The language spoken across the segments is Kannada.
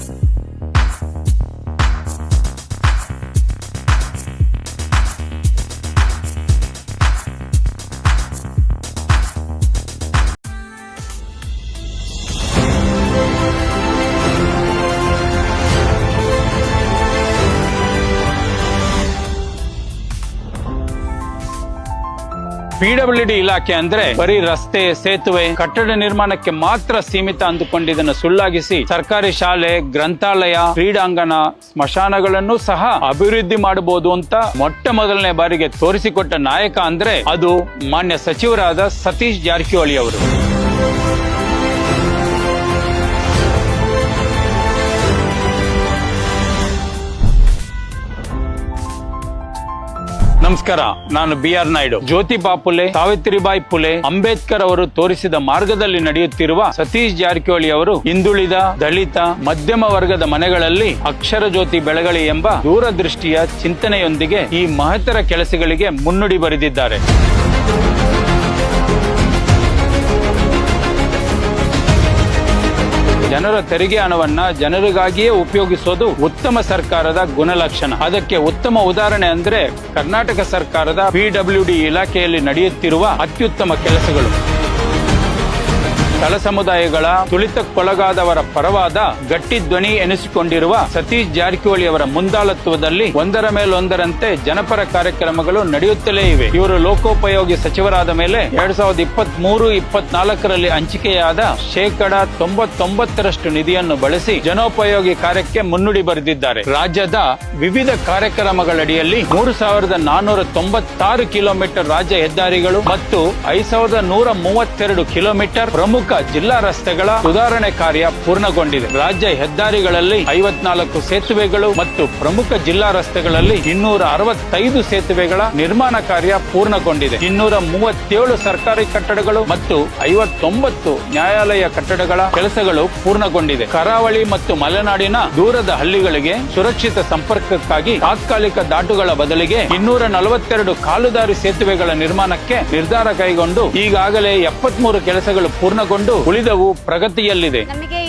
Thank you. ಪಿಡಬ್ಲ್ಯೂಡಿ ಇಲಾಖೆ ಅಂದ್ರೆ ಬರೀ ರಸ್ತೆ, ಸೇತುವೆ, ಕಟ್ಟಡ ನಿರ್ಮಾಣಕ್ಕೆ ಮಾತ್ರ ಸೀಮಿತ ಅಂದುಕೊಂಡಿದ್ದನ್ನು ಸುಳ್ಳಾಗಿಸಿ ಸರ್ಕಾರಿ ಶಾಲೆ, ಗ್ರಂಥಾಲಯ, ಕ್ರೀಡಾಂಗಣ, ಸ್ಮಶಾನಗಳನ್ನು ಸಹ ಅಭಿವೃದ್ಧಿ ಮಾಡಬಹುದು ಅಂತ ಮೊಟ್ಟ ಮೊದಲನೇ ಬಾರಿಗೆ ತೋರಿಸಿಕೊಟ್ಟ ನಾಯಕ ಅಂದ್ರೆ ಅದು ಮಾನ್ಯ ಸಚಿವರಾದ ಸತೀಶ್ ಜಾರಕಿಹೊಳಿ ಅವರು. ನಮಸ್ಕಾರ, ನಾನು ಬಿ ಆರ್ ನಾಯ್ಡು ಜ್ಯೋತಿಬಾ ಸಾವಿತ್ರಿಬಾಯಿ ಫುಲೆ ಅಂಬೇಡ್ಕರ್ ಅವರು ತೋರಿಸಿದ ಮಾರ್ಗದಲ್ಲಿ ನಡೆಯುತ್ತಿರುವ ಸತೀಶ್ ಜಾರಕಿಹೊಳಿ ಅವರು ಹಿಂದುಳಿದ, ದಲಿತ, ಮಧ್ಯಮ ವರ್ಗದ ಮನೆಗಳಲ್ಲಿ ಅಕ್ಷರ ಜ್ಯೋತಿ ಬೆಳಗಲಿ ಎಂಬ ದೂರದೃಷ್ಟಿಯ ಚಿಂತನೆಯೊಂದಿಗೆ ಈ ಮಹತ್ತರ ಕೆಲಸಗಳಿಗೆ ಮುನ್ನುಡಿ ಬರೆದಿದ್ದಾರೆ. ಜನರ ತೆರಿಗೆ ಹಣವನ್ನ ಜನರಿಗಾಗಿಯೇ ಉಪಯೋಗಿಸೋದು ಉತ್ತಮ ಸರ್ಕಾರದ ಗುಣಲಕ್ಷಣ. ಅದಕ್ಕೆ ಉತ್ತಮ ಉದಾಹರಣೆ ಅಂದ್ರೆ ಕರ್ನಾಟಕ ಸರ್ಕಾರದ ಪಿಡಬ್ಲ್ಯೂಡಿ ಇಲಾಖೆಯಲ್ಲಿ ನಡೆಯುತ್ತಿರುವ ಅತ್ಯುತ್ತಮ ಕೆಲಸಗಳು. ತಳ ಸಮುದಾಯಗಳ ತುಳಿತಕ್ಕೊಳಗಾದವರ ಪರವಾದ ಗಟ್ಟಿ ಧ್ವನಿ ಎನಿಸಿಕೊಂಡಿರುವ ಸತೀಶ್ ಜಾರಕಿಹೊಳಿ ಅವರ ಮುಂದಾಳತ್ವದಲ್ಲಿ ಒಂದರ ಮೇಲೊಂದರಂತೆ ಜನಪರ ಕಾರ್ಯಕ್ರಮಗಳು ನಡೆಯುತ್ತಲೇ ಇವೆ. ಇವರು ಲೋಕೋಪಯೋಗಿ ಸಚಿವರಾದ ಮೇಲೆ ಎರಡ್ ಸಾವಿರದ ಇಪ್ಪತ್ತ್ ಮೂರು ಇಪ್ಪತ್ನಾಲ್ಕರಲ್ಲಿ ಹಂಚಿಕೆಯಾದ ಶೇಕಡ ತೊಂಬತ್ತೊಂಬತ್ತರಷ್ಟು ನಿಧಿಯನ್ನು ಬಳಸಿ ಜನೋಪಯೋಗಿ ಕಾರ್ಯಕ್ಕೆ ಮುನ್ನುಡಿ ಬರೆದಿದ್ದಾರೆ. ರಾಜ್ಯದ ವಿವಿಧ ಕಾರ್ಯಕ್ರಮಗಳಡಿಯಲ್ಲಿ ಮೂರು ಸಾವಿರದ ನಾನ್ನೂರ ತೊಂಬತ್ತಾರು ಕಿಲೋಮೀಟರ್ ರಾಜ್ಯ ಹೆದ್ದಾರಿಗಳು ಮತ್ತು ಐದು ಸಾವಿರದ ನೂರ ಮೂವತ್ತೆರಡು ಕಿಲೋಮೀಟರ್ ಪ್ರಮುಖ ಜಿಲ್ಲಾ ರಸ್ತೆಗಳ ಸುಧಾರಣೆ ಕಾರ್ಯ ಪೂರ್ಣಗೊಂಡಿದೆ. ರಾಜ್ಯ ಹೆದ್ದಾರಿಗಳಲ್ಲಿ ಐವತ್ನಾಲ್ಕು ಸೇತುವೆಗಳು ಮತ್ತು ಪ್ರಮುಖ ಜಿಲ್ಲಾ ರಸ್ತೆಗಳಲ್ಲಿ ಇನ್ನೂರ ಅರವತ್ತೈದು ಸೇತುವೆಗಳ ನಿರ್ಮಾಣ ಕಾರ್ಯ ಪೂರ್ಣಗೊಂಡಿದೆ. ಇನ್ನೂರ ಮೂವತ್ತೇಳು ಸರ್ಕಾರಿ ಕಟ್ಟಡಗಳು ಮತ್ತು ಐವತ್ತೊಂಬತ್ತು ನ್ಯಾಯಾಲಯ ಕಟ್ಟಡಗಳ ಕೆಲಸಗಳು ಪೂರ್ಣಗೊಂಡಿದೆ. ಕರಾವಳಿ ಮತ್ತು ಮಲೆನಾಡಿನ ದೂರದ ಹಳ್ಳಿಗಳಿಗೆ ಸುರಕ್ಷಿತ ಸಂಪರ್ಕಕ್ಕಾಗಿ ತಾತ್ಕಾಲಿಕ ದಾಟುಗಳ ಬದಲಿಗೆ ಇನ್ನೂರ ನಲವತ್ತೆರಡು ಕಾಲುದಾರಿ ಸೇತುವೆಗಳ ನಿರ್ಮಾಣಕ್ಕೆ ನಿರ್ಧಾರ ಕೈಗೊಂಡು ಈಗಾಗಲೇ ಎಪ್ಪತ್ಮೂರು ಕೆಲಸಗಳು ಪೂರ್ಣಗೊಂಡು ಉಳಿದವು ಪ್ರಗತಿಯಲ್ಲಿದೆ. ನಮಗೆ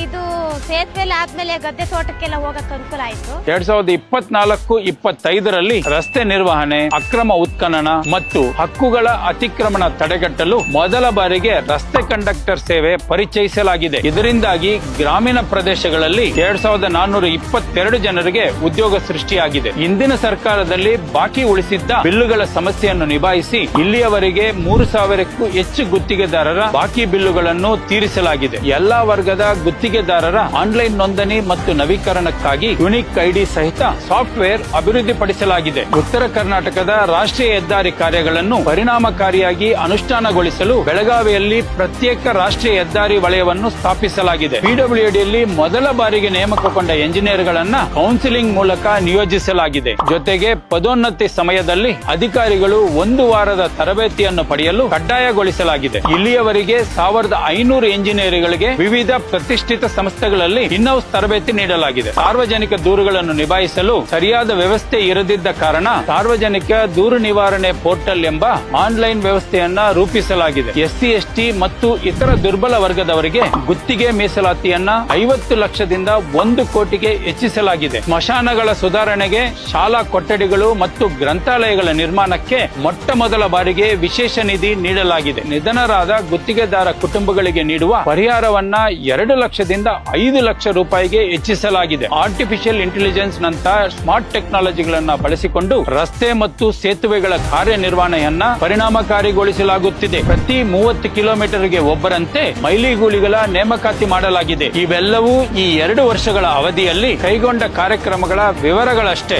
ಸೇತುವೆಲ್ಲ ಆದ್ಮೇಲೆ ಗದ್ದೆ ತೋಟಕ್ಕೆಲ್ಲ ಹೋಗಕ್ ಅನುಕೂಲ ಆಯ್ತು. ಎರಡ್ ಸಾವಿರದ ಇಪ್ಪತ್ನಾಲ್ಕು, ಇಪ್ಪತ್ತೈದರಲ್ಲಿ ರಸ್ತೆ ನಿರ್ವಹಣೆ, ಅಕ್ರಮ ಉತ್ಖನನ ಮತ್ತು ಹಕ್ಕುಗಳ ಅತಿಕ್ರಮಣ ತಡೆಗಟ್ಟಲು ಮೊದಲ ಬಾರಿಗೆ ರಸ್ತೆ ಕಂಡಕ್ಟರ್ ಸೇವೆ ಪರಿಚಯಿಸಲಾಗಿದೆ. ಇದರಿಂದಾಗಿ ಗ್ರಾಮೀಣ ಪ್ರದೇಶಗಳಲ್ಲಿ ಎರಡ್ ಸಾವಿರದ ನಾನ್ನೂರ ಇಪ್ಪತ್ತೆರಡು ಜನರಿಗೆ ಉದ್ಯೋಗ ಸೃಷ್ಟಿಯಾಗಿದೆ. ಇಂದಿನ ಸರ್ಕಾರದಲ್ಲಿ ಬಾಕಿ ಉಳಿಸಿದ್ದ ಬಿಲ್ಲುಗಳ ಸಮಸ್ಯೆಯನ್ನು ನಿಭಾಯಿಸಿ ಇಲ್ಲಿಯವರೆಗೆ ಮೂರು ಸಾವಿರಕ್ಕೂ ಹೆಚ್ಚು ಗುತ್ತಿಗೆದಾರರ ಬಾಕಿ ಬಿಲ್ಲುಗಳನ್ನು ತೀರಿಸಲಾಗಿದೆ. ಎಲ್ಲಾ ವರ್ಗದ ಗುತ್ತಿಗೆದಾರರ ಆನ್ಲೈನ್ ನೋಂದಣಿ ಮತ್ತು ನವೀಕರಣಕ್ಕಾಗಿ ಯುನಿಕ್ ಐಡಿ ಸಹಿತ ಸಾಫ್ಟ್ವೇರ್ ಅಭಿವೃದ್ಧಿಪಡಿಸಲಾಗಿದೆ. ಉತ್ತರ ಕರ್ನಾಟಕದ ರಾಷ್ಟ್ರೀಯ ಹೆದ್ದಾರಿ ಕಾರ್ಯಗಳನ್ನು ಪರಿಣಾಮಕಾರಿಯಾಗಿ ಅನುಷ್ಠಾನಗೊಳಿಸಲು ಬೆಳಗಾವಿಯಲ್ಲಿ ಪ್ರತ್ಯೇಕ ರಾಷ್ಟ್ರೀಯ ಹೆದ್ದಾರಿ ವಲಯವನ್ನು ಸ್ಥಾಪಿಸಲಾಗಿದೆ. ಪಿಡಬ್ಲ್ಯೂಡಿಯಲ್ಲಿ ಮೊದಲ ಬಾರಿಗೆ ನೇಮಕಗೊಂಡ ಎಂಜಿನಿಯರ್ಗಳನ್ನ ಕೌನ್ಸಿಲಿಂಗ್ ಮೂಲಕ ನಿಯೋಜಿಸಲಾಗಿದೆ. ಜೊತೆಗೆ ಪದೋನ್ನತಿ ಸಮಯದಲ್ಲಿ ಅಧಿಕಾರಿಗಳು ಒಂದು ವಾರದ ತರಬೇತಿಯನ್ನು ಪಡೆಯಲು ಕಡ್ಡಾಯಗೊಳಿಸಲಾಗಿದೆ. ಇಲ್ಲಿಯವರೆಗೆ ಸಾವಿರದ ಐನೂರು ಎಂಜಿನಿಯರ್ಗಳಿಗೆ ವಿವಿಧ ಪ್ರತಿಷ್ಠಿತ ಸಂಸ್ಥೆಗಳಲ್ಲಿ ಇನ್ಹೌಸ್ ತರಬೇತಿ ನೀಡಲಾಗಿದೆ. ಸಾರ್ವಜನಿಕ ದೂರುಗಳನ್ನು ನಿಭಾಯಿಸಲು ಸರಿಯಾದ ವ್ಯವಸ್ಥೆ ಇರದಿದ್ದ ಕಾರಣ ಸಾರ್ವಜನಿಕ ದೂರು ನಿವಾರಣೆ ಪೋರ್ಟಲ್ ಎಂಬ ಆನ್ಲೈನ್ ವ್ಯವಸ್ಥೆಯನ್ನ ರೂಪಿಸಲಾಗಿದೆ. ಎಸ್ಸಿ, ಎಸ್ಟಿ ಮತ್ತು ಇತರ ದುರ್ಬಲ ವರ್ಗದವರಿಗೆ ಗುತ್ತಿಗೆ ಮೀಸಲಾತಿಯನ್ನ ಐವತ್ತು ಲಕ್ಷದಿಂದ ಒಂದು ಕೋಟಿಗೆ ಹೆಚ್ಚಿಸಲಾಗಿದೆ. ಸ್ಮಶಾನಗಳ ಸುಧಾರಣೆಗೆ ಶಾಲಾ ಕೊಠಡಿಗಳು ಮತ್ತು ಗ್ರಂಥಾಲಯಗಳ ನಿರ್ಮಾಣಕ್ಕೆ ಮೊಟ್ಟ ಮೊದಲ ಬಾರಿಗೆ ವಿಶೇಷ ನಿಧಿ ನೀಡಲಾಗಿದೆ. ನಿಧನರಾದ ಗುತ್ತಿಗೆದಾರ ಕುಟುಂಬಗಳಿಗೆ ನೀಡುವ ಪರಿಹಾರವನ್ನ ಎರಡು ಲಕ್ಷದಿಂದ ಐದು ಲಕ್ಷ ರೂಪಾಯಿಗೆ ಹೆಚ್ಚಿಸಲಾಗಿದೆ. ಆರ್ಟಿಫಿಷಿಯಲ್ ಇಂಟೆಲಿಜೆನ್ಸ್ ನಂತ ಸ್ಮಾರ್ಟ್ ಟೆಕ್ನಾಲಜಿಗಳನ್ನ ಬಳಸಿಕೊಂಡು ರಸ್ತೆ ಮತ್ತು ಸೇತುವೆಗಳ ಕಾರ್ಯನಿರ್ವಹಣೆಯನ್ನ ಪರಿಣಾಮಕಾರಿಗೊಳಿಸಲಾಗುತ್ತಿದೆ. ಪ್ರತಿ ಮೂವತ್ತು ಕಿಲೋಮೀಟರ್ಗೆ ಒಬ್ಬರಂತೆ ಮೈಲಿಗೂಳಿಗಳ ನೇಮಕಾತಿ ಮಾಡಲಾಗಿದೆ. ಇವೆಲ್ಲವೂ ಈ ಎರಡು ವರ್ಷಗಳ ಅವಧಿಯಲ್ಲಿ ಕೈಗೊಂಡ ಕಾರ್ಯಕ್ರಮಗಳ ವಿವರಗಳಷ್ಟೇ.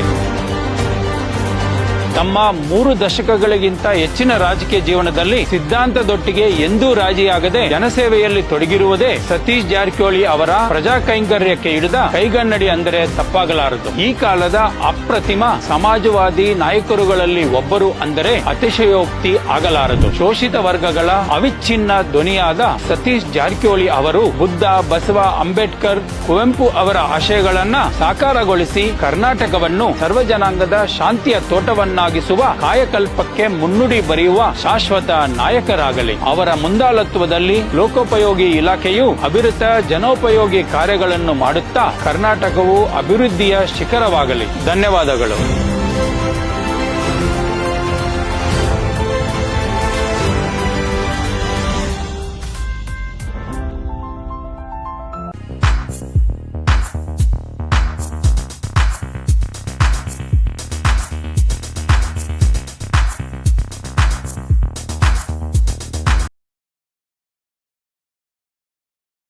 ತಮ್ಮ ಮೂರು ದಶಕಗಳಿಗಿಂತ ಹೆಚ್ಚಿನ ರಾಜಕೀಯ ಜೀವನದಲ್ಲಿ ಸಿದ್ಧಾಂತದೊಟ್ಟಿಗೆ ಎಂದೂ ರಾಜಿಯಾಗದೆ ಜನಸೇವೆಯಲ್ಲಿ ತೊಡಗಿರುವುದೇ ಸತೀಶ್ ಜಾರಕಿಹೊಳಿ ಅವರ ಪ್ರಜಾ ಕೈಂಕರ್ಯಕ್ಕೆ ಹಿಡಿದ ಕೈಗನ್ನಡಿ ಅಂದರೆ ತಪ್ಪಾಗಲಾರದು. ಈ ಕಾಲದ ಅಪ್ರತಿಮ ಸಮಾಜವಾದಿ ನಾಯಕರುಗಳಲ್ಲಿ ಒಬ್ಬರು ಅಂದರೆ ಅತಿಶಯೋಕ್ತಿ ಆಗಲಾರದು. ಶೋಷಿತ ವರ್ಗಗಳ ಅವಿಚ್ಛಿನ್ನ ಧ್ವನಿಯಾದ ಸತೀಶ್ ಜಾರಕಿಹೊಳಿ ಅವರು ಬುದ್ಧ, ಬಸವ, ಅಂಬೇಡ್ಕರ್, ಕುವೆಂಪು ಅವರ ಆಶಯಗಳನ್ನ ಸಾಕಾರಗೊಳಿಸಿ ಕರ್ನಾಟಕವನ್ನು ಸರ್ವಜನಾಂಗದ ಶಾಂತಿಯ ತೋಟವನ್ನಾಗಿ ರಸ್ತೆಗಳನ್ನಾಗಿಸುವ ಕಾಯಕಲ್ಪಕ್ಕೆ ಮುನ್ನುಡಿ ಬರೆಯುವ ಶಾಶ್ವತ ನಾಯಕರಾಗಲಿ. ಅವರ ಮುಂದಾಳತ್ವದಲ್ಲಿ ಲೋಕೋಪಯೋಗಿ ಇಲಾಖೆಯು ಅಭಿವೃದ್ಧ ಜನೋಪಯೋಗಿ ಕಾರ್ಯಗಳನ್ನು ಮಾಡುತ್ತಾ ಕರ್ನಾಟಕವು ಅಭಿವೃದ್ಧಿಯ ಶಿಖರವಾಗಲಿ. ಧನ್ಯವಾದಗಳು.